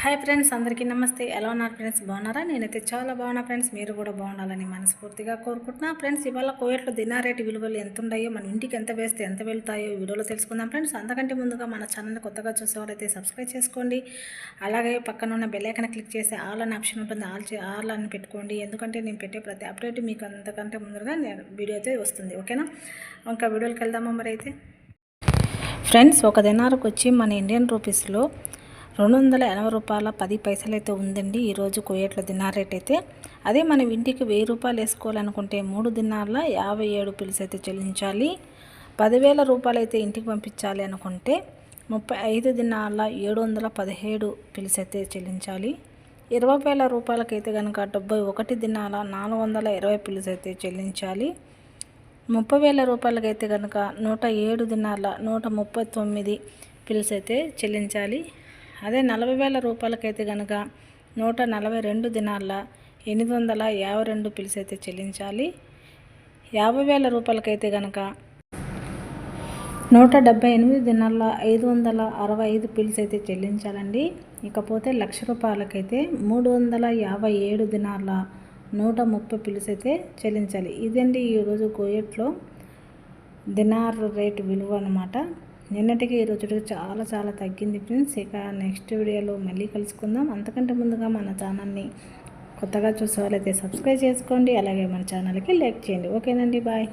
Hi friends అందరికీ నమస్తే. ఎలా ఉన్నారు ఫ్రెండ్స్? బాగున్నారా? నేనైతే చాలా బాగున్నా ఫ్రెండ్స్. మీరు కూడా బాగుండాలని మనస్ఫూర్తిగా కోరుకుంటున్నా. ఫ్రెండ్స్ ఇవాళ కోయట్లో దినారేటి విలువలు ఎంత ఉన్నాయో మన ఇంటికి ఎంత వేస్తే ఎంత వెళ్తాయో వీడియోలో తెలుసుకుందాం ఫ్రెండ్స్. అంతకంటే ముందుగా మన ఛానల్ని కొత్తగా చూసేవారైతే సబ్స్క్రైబ్ చేసుకోండి. అలాగే పక్కన ఉన్న బెల్లైకన్ క్లిక్ చేసి ఆల్ అని ఆప్షన్ ఉంటుంది. ఆల్ చే ఆల్ అని పెట్టుకోండి. ఎందుకంటే నేను పెట్టే ప్రతి అప్డేట్ మీకు అంతకంటే ముందుగా నేను వీడియో అయితే వస్తుంది. ఓకేనా? ఇంకా వీడియోకి వెళ్దామా మరి అయితే? ఫ్రెండ్స్ ఒక దినారకు వచ్చి మన ఇండియన్ రూపీస్లో రెండు వందల ఎనభై రూపాయల పది పైసలు అయితే ఉందండి ఈరోజు కోయట్ల దినార్ రేట్ అయితే అదే మనం ఇంటికి వెయ్యి రూపాయలు వేసుకోవాలనుకుంటే మూడు దినార్ల యాభై ఏడు పిల్స్ అయితే చెల్లించాలి. పదివేల రూపాయలు అయితే ఇంటికి పంపించాలి అనుకుంటే ముప్పై ఐదు దినాల ఏడు వందల పదిహేడు పిల్స్ అయితే చెల్లించాలి. ఇరవై వేల రూపాయలకైతే కనుక డెబ్బై ఒకటి దినాల నాలుగు వందల ఇరవై పిల్స్ అయితే చెల్లించాలి. ముప్పై వేల రూపాయలకైతే కనుక నూట ఏడు దినాల నూట ముప్పై తొమ్మిది పిల్స్ అయితే చెల్లించాలి. అదే నలభై వేల రూపాయలకైతే కనుక నూట నలభై రెండు దినాల ఎనిమిది వందల యాభై రెండు పిల్స్ అయితే చెల్లించాలి. యాభై వేల రూపాయలకైతే కనుక నూట డెబ్బై ఎనిమిది దినాల ఐదు వందల అరవై ఐదు పిల్స్ అయితే చెల్లించాలండి. ఇకపోతే లక్ష రూపాయలకైతే మూడు వందల యాభై ఏడు దినాల నూట ముప్పై పిల్స్ అయితే చెల్లించాలి. ఇదండి ఈరోజు కోయట్లో దినార్ రేటు విలువ అనమాట నిన్నటికి ఈ రోజుకి చాలా చాలా తగ్గింది ఫ్రెండ్స్. ఇక నెక్స్ట్ వీడియోలో మళ్ళీ కలుసుకుందాం. అంతకంటే ముందుగా మన ఛానల్ని కొత్తగా చూసే వాళ్ళైతే సబ్స్క్రైబ్ చేసుకోండి. అలాగే మన ఛానల్కి లైక్ చేయండి. ఓకేనండి బాయ్.